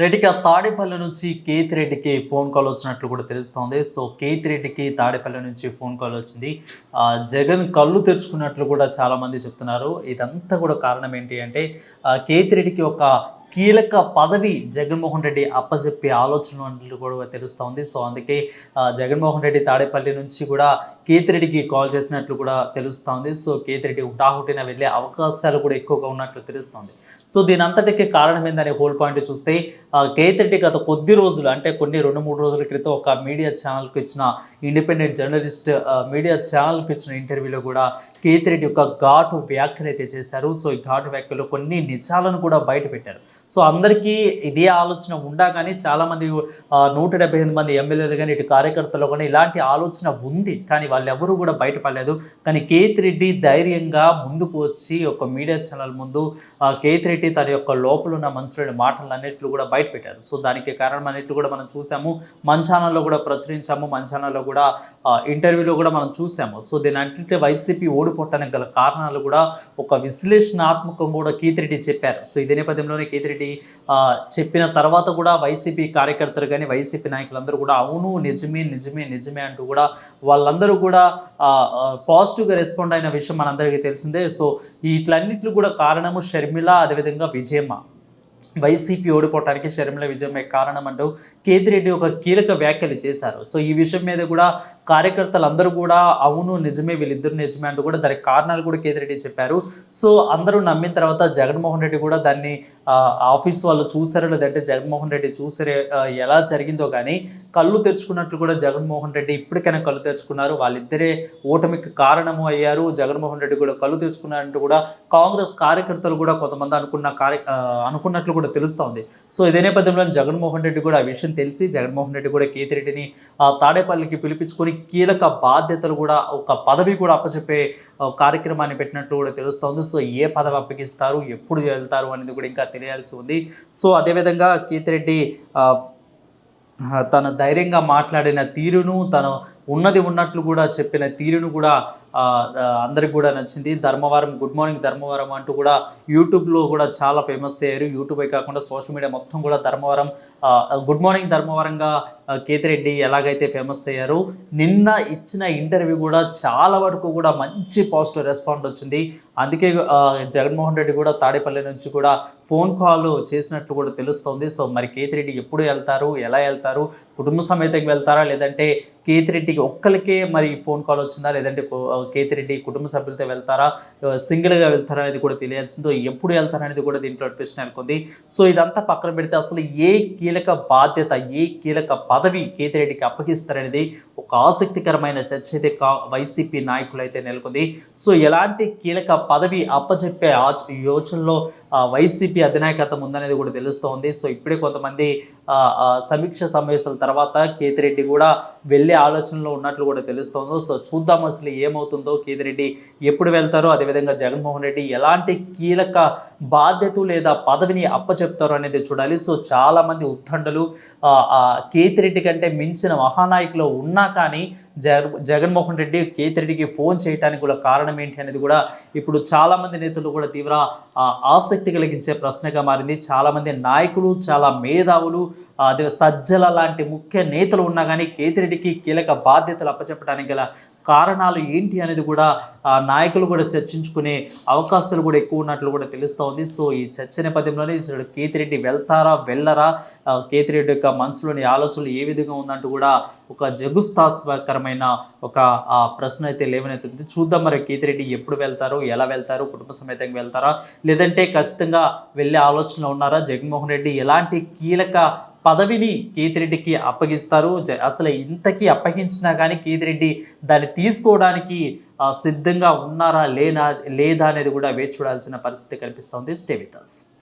రెడ్డికి తాడేపల్లి నుంచి కేతి రెడ్డికి ఫోన్ కాల్ వచ్చినట్లు కూడా తెలుస్తోంది. సో కేతి రెడ్డికి తాడేపల్లి నుంచి ఫోన్ కాల్ వచ్చింది. జగన్ కళ్ళు తెరుచుకున్నట్లు కూడా చాలామంది చెప్తున్నారు. ఇదంతా కూడా కారణం ఏంటి అంటే కేతి రెడ్డికి ఒక కీలక పదవి జగన్మోహన్ రెడ్డి అప్పజెప్పే ఆలోచనలు అన్నట్లు కూడా తెలుస్తోంది సో అందుకే జగన్మోహన్ రెడ్డి తాడేపల్లి నుంచి కూడా కేతిరెడ్డికి కాల్ చేసినట్లు కూడా తెలుస్తోంది సో కేతిరెడ్డి హుటాహుటిన వెళ్ళే అవకాశాలు కూడా ఎక్కువగా ఉన్నట్లు తెలుస్తోంది సో దీని అంతటికి కారణం ఏందనే హోల్ పాయింట్ చూస్తే కేతిరెడ్డి గత కొద్ది రోజులు అంటే కొన్ని రెండు మూడు రోజుల క్రితం ఒక మీడియా ఛానల్కి ఇచ్చిన ఇండిపెండెంట్ జర్నలిస్ట్ మీడియా ఛానల్కి ఇచ్చిన ఇంటర్వ్యూలో కూడా కేతిరెడ్డి యొక్క ఘాటు వ్యాఖ్యలు అయితే చేశారు. సో ఈ ఘాటు వ్యాఖ్యలు కొన్ని నిజాలను కూడా బయట పెట్టారు. సో అందరికీ ఇదే ఆలోచన ఉండా కానీ చాలామంది నూట డెబ్బై ఎనిమిది మంది ఎమ్మెల్యేలు కానీ ఇటు కార్యకర్తలు కానీ ఇలాంటి ఆలోచన ఉంది. కానీ వాళ్ళు ఎవరు కూడా బయటపడలేదు. కానీ కేత్ రెడ్డి ధైర్యంగా ముందుకు వచ్చి ఒక మీడియా ఛానల్ ముందు కేతిరెడ్డి కేత్ రెడ్డి తన యొక్క లోపల ఉన్న మనసులోని మాటలు అన్నిట్లు కూడా బయటపెట్టారు సో దానికి కారణం అన్నిట్లు కూడా మనం చూసాము. మన ఛానల్లో కూడా ప్రచురించాము. మన ఛానల్లో కూడా ఇంటర్వ్యూలో కూడా మనం చూసాము. సో దీని అంటే వైసీపీ ఓడిపోవటానికి గల కారణాలు కూడా ఒక విశ్లేషణాత్మకం కూడా కీతిరెడ్డి చెప్పారు. సో ఇదే నేపథ్యంలోనే కీతిరెడ్డి చెప్పిన తర్వాత కూడా వైసీపీ కార్యకర్తలు కానీ వైసీపీ నాయకులందరూ కూడా అవును నిజమే నిజమే నిజమే అంటూ కూడా వాళ్ళందరూ కూడా పాజిటివ్గా రెస్పాండ్ అయిన విషయం మనందరికీ తెలిసిందే. సో వీటిలన్నిట్లు కూడా కారణము షర్మిల అదేవిధంగా విజయమ్మ. వైసీపీ ఓడిపోవటానికి షర్మిల విజయమే కారణం అంటూ కేతిరెడ్డి ఒక కీలక వ్యాఖ్యలు చేశారు. సో ఈ విషయం మీద కూడా కార్యకర్తలందరూ కూడా అవును నిజమే వీళ్ళిద్దరు నిజమే అంటూ కూడా దానికి కారణాలు కూడా కేతిరెడ్డి చెప్పారు. సో అందరూ నమ్మిన తర్వాత జగన్మోహన్ రెడ్డి కూడా దాన్ని ఆఫీస్ వాళ్ళు చూసారో లేదంటే జగన్మోహన్ రెడ్డి చూసారే ఎలా జరిగిందో కానీ కళ్ళు తెరుచుకున్నట్లు కూడా జగన్మోహన్ రెడ్డి ఇప్పటికైనా కళ్ళు తెరుచుకున్నారు. వాళ్ళిద్దరే ఓటమికి కారణము అయ్యారు. జగన్మోహన్ రెడ్డి కూడా కళ్ళు తెరుచుకున్నారంటూ కూడా కాంగ్రెస్ కార్యకర్తలు కూడా కొంతమంది అనుకున్న కార్య అనుకున్నట్లు కూడా తెలుస్తోంది సో ఇదే నేపథ్యంలో జగన్మోహన్ రెడ్డి కూడా ఆ విషయం తెలిసి జగన్మోహన్ రెడ్డి కూడా కేతిరెడ్డిని తాడేపల్లికి పిలిపించుకొని కీలక బాధ్యతలు కూడా ఒక పదవి కూడా అప్పచెప్పే కార్యక్రమాన్ని పెట్టినట్లు కూడా తెలుస్తోంది. సో ఏ పదవి అప్పగిస్తారు ఎప్పుడు వెళ్తారు అనేది కూడా ఇంకా తెలియాల్సి ఉంది. సో అదేవిధంగా కీతిరెడ్డి తను ఆ, తన ధైర్యంగా మాట్లాడిన తీరును తను ఉన్నది ఉన్నట్లు కూడా చెప్పిన తీరును కూడా అందరికి కూడా నచ్చింది. ధర్మవరం గుడ్ మార్నింగ్ ధర్మవరం అంటూ కూడా యూట్యూబ్లో కూడా చాలా ఫేమస్ అయ్యారు. యూట్యూబే కాకుండా సోషల్ మీడియా మొత్తం కూడా ధర్మవరం గుడ్ మార్నింగ్ ధర్మవరంగా కేతిరెడ్డి ఎలాగైతే ఫేమస్ అయ్యారు నిన్న ఇచ్చిన ఇంటర్వ్యూ కూడా చాలా వరకు కూడా మంచి పాజిటివ్ రెస్పాండ్ వచ్చింది. అందుకే జగన్మోహన్ రెడ్డి కూడా తాడేపల్లి నుంచి కూడా ఫోన్ కాల్ చేసినట్లు కూడా తెలుస్తోంది. సో మరి కేతిరెడ్డి ఎప్పుడు వెళ్తారు ఎలా వెళ్తారు కుటుంబ సమేతంగా వెళ్తారా లేదంటే కేతిరెడ్డికి ఒక్కరికే మరి ఫోన్ కాల్ వచ్చిందా లేదంటే కేతిరెడ్డి కుటుంబ సభ్యులతో వెళ్తారా? సింగిల్గా వెళ్తారా అనేది కూడా తెలియాల్సిందో ఎప్పుడు వెళ్తారా అనేది కూడా దీంట్లో ప్రశ్న నెలకొంది సో ఇదంతా పక్కన పెడితే అసలు ఏ కీలక బాధ్యత ఏ కీలక పదవి కేతిరెడ్డికి అప్పగిస్తారనేది ఒక ఆసక్తికరమైన చర్చ అయితే కా వైసీపీ నాయకులు అయితే నెలకొంది. సో ఎలాంటి కీలక పదవి అప్పచెప్పే ఆ యోచనలో వైసీపీ అధినాయకత్వం ఉందనేది కూడా తెలుస్తోంది. సో ఇప్పుడే కొంతమంది సమీక్ష సమావేశాల తర్వాత కేతిరెడ్డి కూడా వెళ్ళే ఆలోచనలో ఉన్నట్లు కూడా తెలుస్తోంది. సో చూద్దాం అసలు ఏమవుతుందో కేతిరెడ్డి ఎప్పుడు వెళ్తారో అదేవిధంగా జగన్మోహన్ రెడ్డి ఎలాంటి కీలక బాధ్యత లేదా పదవిని అప్పచెప్తారు అనేది చూడాలి. సో చాలామంది ఉత్తండలు కేతిరెడ్డి కంటే మించిన మహానాయకులు ఉన్నా కానీ జగన్ జగన్మోహన్ రెడ్డి కేతిరెడ్డికి ఫోన్ చేయడానికి కూడా కారణం ఏంటి అనేది కూడా ఇప్పుడు చాలామంది నేతలు కూడా తీవ్ర ఆసక్తి కలిగించే ప్రశ్నగా మారింది. చాలామంది నాయకులు చాలా మేధావులు అదే సజ్జల లాంటి ముఖ్య నేతలు ఉన్నా కానీ కేతిరెడ్డికి కీలక బాధ్యతలు అప్పచెప్పడానికి గల కారణాలు ఏంటి అనేది కూడా ఆ, నాయకులు కూడా చర్చించుకునే అవకాశాలు కూడా ఎక్కువ ఉన్నట్లు కూడా తెలుస్తోంది సో ఈ చర్చ నేపథ్యంలోనే కేతిరెడ్డి వెళ్తారా వెళ్ళరా? కేతిరెడ్డి యొక్క మనసులోని ఆలోచనలు ఏ విధంగా ఉందంటూ కూడా ఒక జగుస్తాస్కరమైన ఒక ప్రశ్న అయితే లేవనైతుంది చూద్దాం మరి కేతిరెడ్డి ఎప్పుడు వెళ్తారు ఎలా వెళ్తారు కుటుంబ సమేతంగా వెళ్తారా? లేదంటే ఖచ్చితంగా వెళ్ళే ఆలోచనలో ఉన్నారా? జగన్మోహన్ రెడ్డి ఎలాంటి కీలక పదవిని కేతిరెడ్డికి అప్పగిస్తారు. జ- అసలు ఇంతకీ అప్పగించినా కానీ కేతిరెడ్డి దాన్ని తీసుకోవడానికి సిద్ధంగా ఉన్నారా లేనా లేదా అనేది కూడా వేచి చూడాల్సిన పరిస్థితి కనిపిస్తోంది స్టేవితాస్